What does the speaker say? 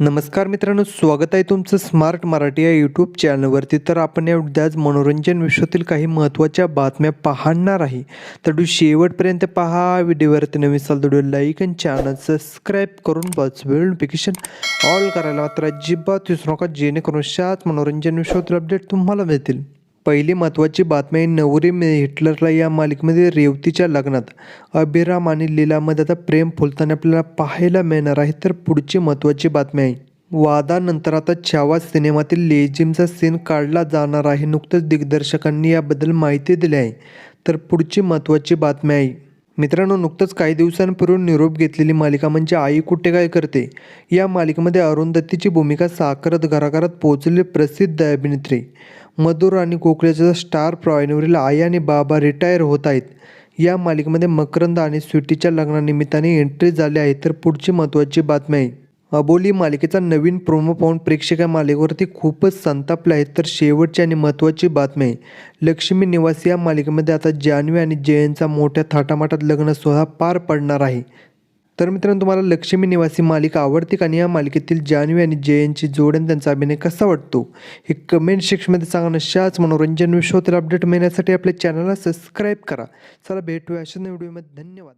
नमस्कार मित्रांनो स्वागत आहे तुमचं स्मार्ट मराठी या यूट्यूब चॅनलवरती तर आपण या आज मनोरंजन विश्वातील काही महत्त्वाच्या बातम्या पाहणार आहे. तर डू शेवटपर्यंत पहा व्हिडिओवरती नवीन साल व्हिडिओ लाईक आणि चॅनल सबस्क्राईब करून बस नोटिफिकेशन ऑल करायला मात्र अजिबात विसरू नका जेणेकरून शाच मनोरंजन विश्वातील अपडेट तुम्हाला मिळतील. पहिली महत्त्वाची बातमी आहे नवरी मे हिटलरला या मालिकेमध्ये रेवतीच्या लग्नात. अभिराम आणि लीलामध्ये आता प्रेम फुलताना आपल्याला पाहायला मिळणार आहे तर पुढची महत्त्वाची बातमी आहे. वादानंतर आता छावा सिनेमातील लेझिमचा सीन काढला जाणार आहे नुकतंच दिग्दर्शकांनी याबद्दल माहिती दिली आहे. तर पुढची महत्त्वाची बातमी आहे. मित्रांनो नुकतंच काही दिवसांपूर्वी निरोप घेतलेली मालिका म्हणजे आई कुठे काय करते? या मालिकेमध्ये अरुंधतीची भूमिका साकारत घराघरात पोहोचलेली प्रसिद्ध अभिनेत्री. मधुर आणि कोकल्याच्या स्टार प्रॉयनवरील आई आणि बाबा रिटायर होत आहेत. या मालिकेमध्ये मकरंद आणि स्वीटीच्या लग्नानिमित्ताने एंट्री झाली आहे तर पुढची महत्त्वाची बातमी आहे. अबोली मालिकेचा नवीन प्रोमो पाहून प्रेक्षक या मालिकेवरती खूपच संतापले आहेत तर शेवटची आणि महत्त्वाची बातमी आहे लक्ष्मी निवासी या मालिकेमध्ये आता जान्हवी आणि जयंतचा मोठ्या थाटामाटात लग्न सोहळा पार पडणार आहे. तर मित्रांनो तुम्हाला लक्ष्मी निवासी मालिका आवडते का? आणि या मालिकेतील जान्हवी आणि जयंतची जोड त्यांचा अभिनय कसा वाटतो? हे कमेंट सेक्शनमध्ये सांगा नशाच मनोरंजन विश्वातील अपडेट मिळण्यासाठी आपल्या चॅनलला सबस्क्राईब करा. चला भेटूया अशा व्हिडिओमध्ये धन्यवाद.